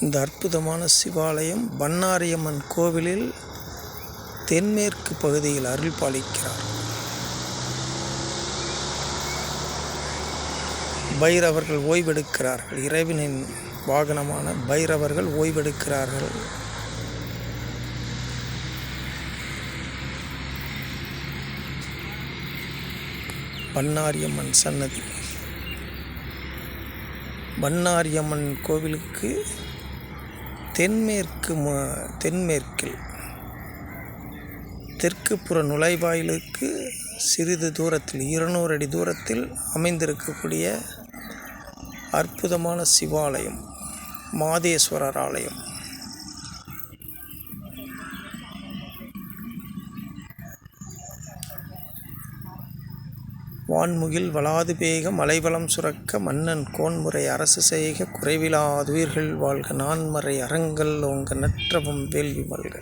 இந்த அற்புதமான சிவாலயம் பண்ணாரியம்மன் கோவிலில் தென்மேற்கு பகுதியில் அருள் பாலிக்கிறார். பைரவர்கள் ஓய்வெடுக்கிறார்கள். இறைவனின் வாகனமான பைரவர்கள் ஓய்வெடுக்கிறார்கள். பண்ணாரியம்மன் சன்னதி. பண்ணாரியம்மன் கோவிலுக்கு தென்மேற்கு மு- தென்மேற்கில் தெற்கு புற நுழைவாயிலுக்கு சிறிது தூரத்தில் இருநூறு அடி தூரத்தில் அமைந்திருக்கக்கூடிய அற்புதமான சிவாலயம் மாதேஸ்வரர் ஆலயம். வான்முகில் வளாது பேக மலைவளம் சுரக்க மன்னன் கோன்முறை அரசு செய்க குறைவிலாதுயிர்கள் வாழ்க நான்மறை அறங்கள் ஓங்க நற்றவம் வேள்வி மல்க.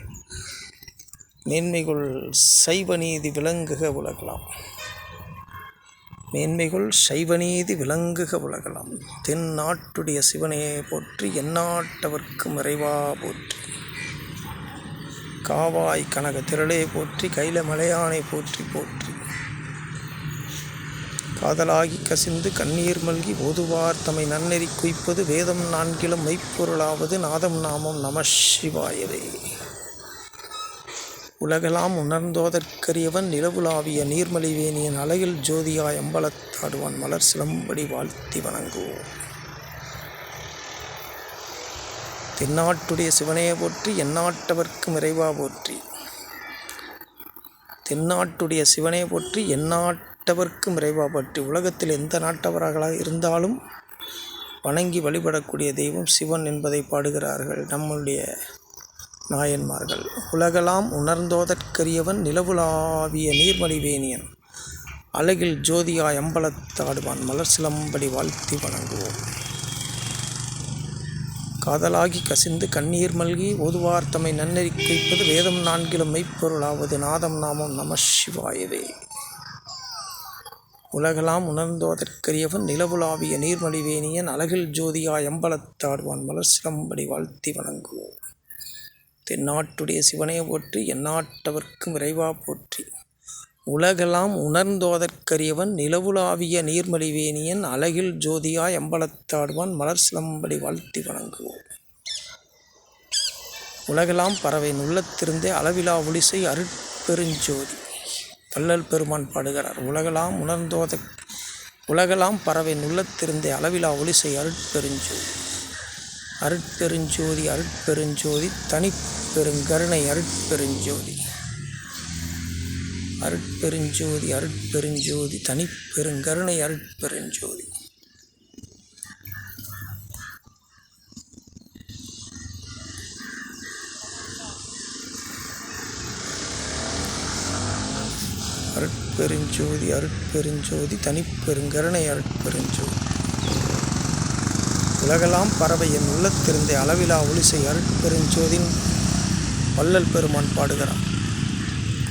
மேன்மைகள் சைவநீதி விளங்குக உலகலாம். மேன்மைகள் சைவநீதி விளங்குக உலகலாம். தென் நாட்டுடைய சிவனையே போற்றி எந்நாட்டவர்க்கு மறைவா போற்றி. காவாய் கனக திரளே போற்றி கைல மலையானை போற்றி போற்றி. காதலாகி கசிந்து கண்ணீர் மல்கி ஓதுவார் தம்மை நன்னெறி குய்ப்பது வேதம் நான்கிலும் மெய்ப்பொருளாவது நாதம் நாமம் நம சிவாயவே. உலகெல்லாம் உணர்ந்தோதற்கரியவன் நிலவுலாவிய நீர்மலிவேணியின் அலையில் ஜோதியாய் அம்பலத்தாடுவான் மலர் சிலம்படி வாழ்த்தி வணங்குவோம். தென்னாட்டுடைய சிவனையை போற்றி எந்நாட்டவர்க்கும் இறைவா போற்றி. தென்னாட்டுடைய சிவனை போற்றி எந்நாட்டவர்க்கும் இறைவா உலகத்தில் எந்த நாட்டவர்களாக இருந்தாலும் வணங்கி வழிபடக்கூடிய தெய்வம் சிவன் என்பதை பாடுகிறார்கள் நம்முடைய நாயன்மார்கள். உலகலாம் உணர்ந்தோதற்கரியவன் நிலவுலாவிய நீர்மலிவேணியன் அழகில் ஜோதியாய் அம்பலத்தாடுவான் மலர் சிலம்படி வாழ்த்தி வணங்குவோம். காதலாகி கசிந்து கண்ணீர் மல்கி ஓதுவார் தம்மை நன்னெறி வேதம் நான்கிலும் மெய்ப்பொருளாவது நாதம் நாமம் நம சிவாயவே. உலகலாம் உணர்ந்தோதற்கரியவன் நிலவுலாவிய நீர்மலிவேணியன் அழகில் ஜோதியாய் அம்பலத்தாடுவான் மலர் சிலம்படி வாழ்த்தி வணங்குவோம். தென்னாட்டுடைய சிவனையை போற்றி எந்நாட்டவர்க்கும் இறைவா போற்றி. உலகெல்லாம் உணர்ந்தோதற்கரியவன் நிலவுலாவிய நீர்மலிவேணியன் அழகில் ஜோதியாய் அம்பலத்தாடுவான் மலர் சிலம்படி வாழ்த்தி வணங்குவோம். உலகெல்லாம் பறவையின் உள்ளத்திருந்தே அளவிலா ஒளிசை அருட்பெருஞ்சோதி வள்ளல் பெருமான் பாடுகிறார் உலகெல்லாம் உணர்ந்தோத உலகெல்லாம் பறவையின் நுள்ளத்திருந்தே அளவிலா ஒளிசை அருட்பெருஞ்சோதி அருட்பெருஞ்சோதி அருட்பெருஞ்சோதி தனிப்பெருங்கருணை அருட்பெருஞ்சோதி அருட்பெருஞ்சோதி அருட்பெருஞ்சோதி தனிப்பெருங்கருணை அருட்பெருஞ்சோதி. அருட்பெருஞ்சோதி அருட்பெருஞ்சோதி தனிப்பெருங்கருணை அருட்பெருஞ்சோதி. உலகெல்லாம் பறவை என் உள்ளத்திருந்தே அளவிலா ஒளிசை அருட்பெருஞ்சோதின் வள்ளல் பெருமான் பாடுகிறான்.